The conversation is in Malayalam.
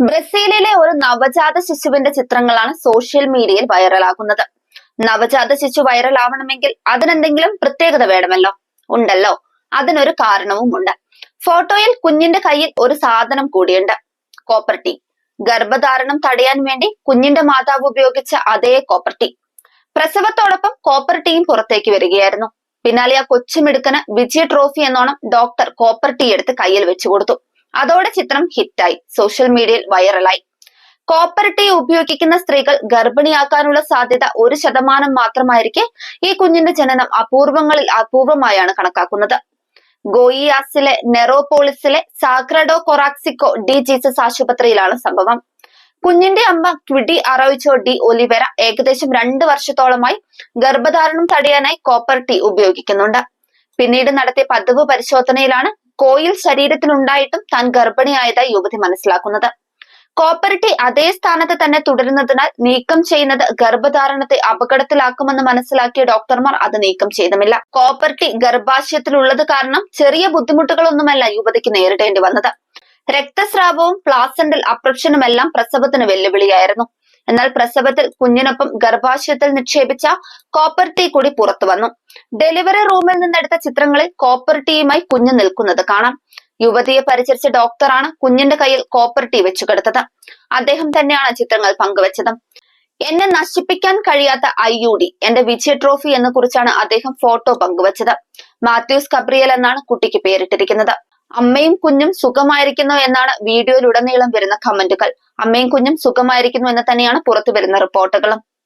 ബ്രസീലിലെ ഒരു നവജാത ശിശുവിന്റെ ചിത്രങ്ങളാണ് സോഷ്യൽ മീഡിയയിൽ വൈറലാകുന്നത് നവജാത ശിശു വൈറലാവണമെങ്കിൽ അതിനെന്തെങ്കിലും പ്രത്യേകത വേണമല്ലോ? ഉണ്ടല്ലോ. അതിനൊരു കാരണവും ഉണ്ട് ഫോട്ടോയിൽ കുഞ്ഞിന്റെ കയ്യിൽ ഒരു സാധനം കൂടിയുണ്ട്. കോപ്പർട്ടി ഗർഭധാരണം തടയാൻ വേണ്ടി കുഞ്ഞിന്റെ മാതാവ് ഉപയോഗിച്ച അതേ കോപ്പർട്ടി പ്രസവത്തോടൊപ്പം കോപ്പർട്ടിയും പുറത്തേക്ക് വരികയായിരുന്നു. പിന്നാലെ ആ കൊച്ചുമിടുക്കന് വിജയ ട്രോഫി എന്നോണം ഡോക്ടർ കോപ്പർട്ടി എടുത്ത് കയ്യിൽ വെച്ചു കൊടുത്തു. അതോടെ ചിത്രം ഹിറ്റായി. സോഷ്യൽ മീഡിയയിൽ വൈറലായി. കോപ്പർ ഉപയോഗിക്കുന്ന സ്ത്രീകൾ ഗർഭിണിയാക്കാനുള്ള സാധ്യത ഒരു ശതമാനം മാത്രമായിരിക്കെ ഈ കുഞ്ഞിന്റെ ജനനം അപൂർവങ്ങളിൽ അപൂർവമായാണ് കണക്കാക്കുന്നത്. ഗോയിയാസിലെ നെറോപോളിസിലെ സാക്രഡോ കൊറാക്സിക്കോ ഡി ജീസസ് ആശുപത്രിയിലാണ് സംഭവം. കുഞ്ഞിന്റെ അമ്മ ക്വിഡി അറോയിച്ചോ ഡി ഒലിവെര ഏകദേശം രണ്ട് വർഷത്തോളമായി ഗർഭധാരണം തടയാനായി കോപ്പർ ടീ ഉപയോഗിക്കുന്നുണ്ട്. പിന്നീട് നടത്തിയ പതിവ് പരിശോധനയിലാണ് കോയിൽ ശരീരത്തിലുണ്ടായിട്ടും താൻ ഗർഭിണിയായതായി യുവതി മനസ്സിലാക്കുന്നത്. കോപ്പരട്ടി അതേ സ്ഥാനത്ത് തന്നെ തുടരുന്നതിനാൽ നീക്കം ചെയ്യുന്നത് ഗർഭധാരണത്തെ അപകടത്തിലാക്കുമെന്ന് മനസ്സിലാക്കിയ ഡോക്ടർമാർ അത് നീക്കം ചെയ്തുമില്ല. കോപ്പർട്ടി ഗർഭാശയത്തിലുള്ളത് കാരണം ചെറിയ ബുദ്ധിമുട്ടുകളൊന്നുമല്ല യുവതിക്ക് നേരിടേണ്ടി വന്നത്. രക്തസ്രാവവും പ്ലാസന്റൽ അപ്രക്ഷനുമെല്ലാം പ്രസവത്തിന് വെല്ലുവിളിയായിരുന്നു. എന്നാൽ പ്രസവത്തിൽ കുഞ്ഞിനൊപ്പം ഗർഭാശയത്തിൽ നിക്ഷേപിച്ച കോപ്പർ ടീ കൂടി പുറത്തു വന്നു. ഡെലിവറി റൂമിൽ നിന്നെടുത്ത ചിത്രങ്ങളിൽ കോപ്പർ ടീയുമായി കുഞ്ഞ് നിൽക്കുന്നത് കാണാം. യുവതിയെ പരിചരിച്ച ഡോക്ടറാണ് കുഞ്ഞിന്റെ കയ്യിൽ കോപ്പർ ടീ വെച്ചു കെടുത്തത്. അദ്ദേഹം തന്നെയാണ് ചിത്രങ്ങൾ പങ്കുവച്ചത്. എന്നെ നശിപ്പിക്കാൻ കഴിയാത്ത ഐ യു ഡി എന്റെ വിജയ ട്രോഫി എന്ന് കുറിച്ചാണ് അദ്ദേഹം ഫോട്ടോ പങ്കുവച്ചത്. മാത്യൂസ് കബ്രിയൽ എന്നാണ് കുട്ടിക്ക് പേരിട്ടിരിക്കുന്നത്. അമ്മയും കുഞ്ഞും സുഖമായിരിക്കുന്നു എന്നാണ് വീഡിയോയിൽ ഉടനീളം വരുന്ന കമന്റുകൾ. അമ്മയും കുഞ്ഞും സുഖമായിരിക്കുന്നു എന്ന് തന്നെയാണ് പുറത്തു വരുന്ന റിപ്പോർട്ടുകളും.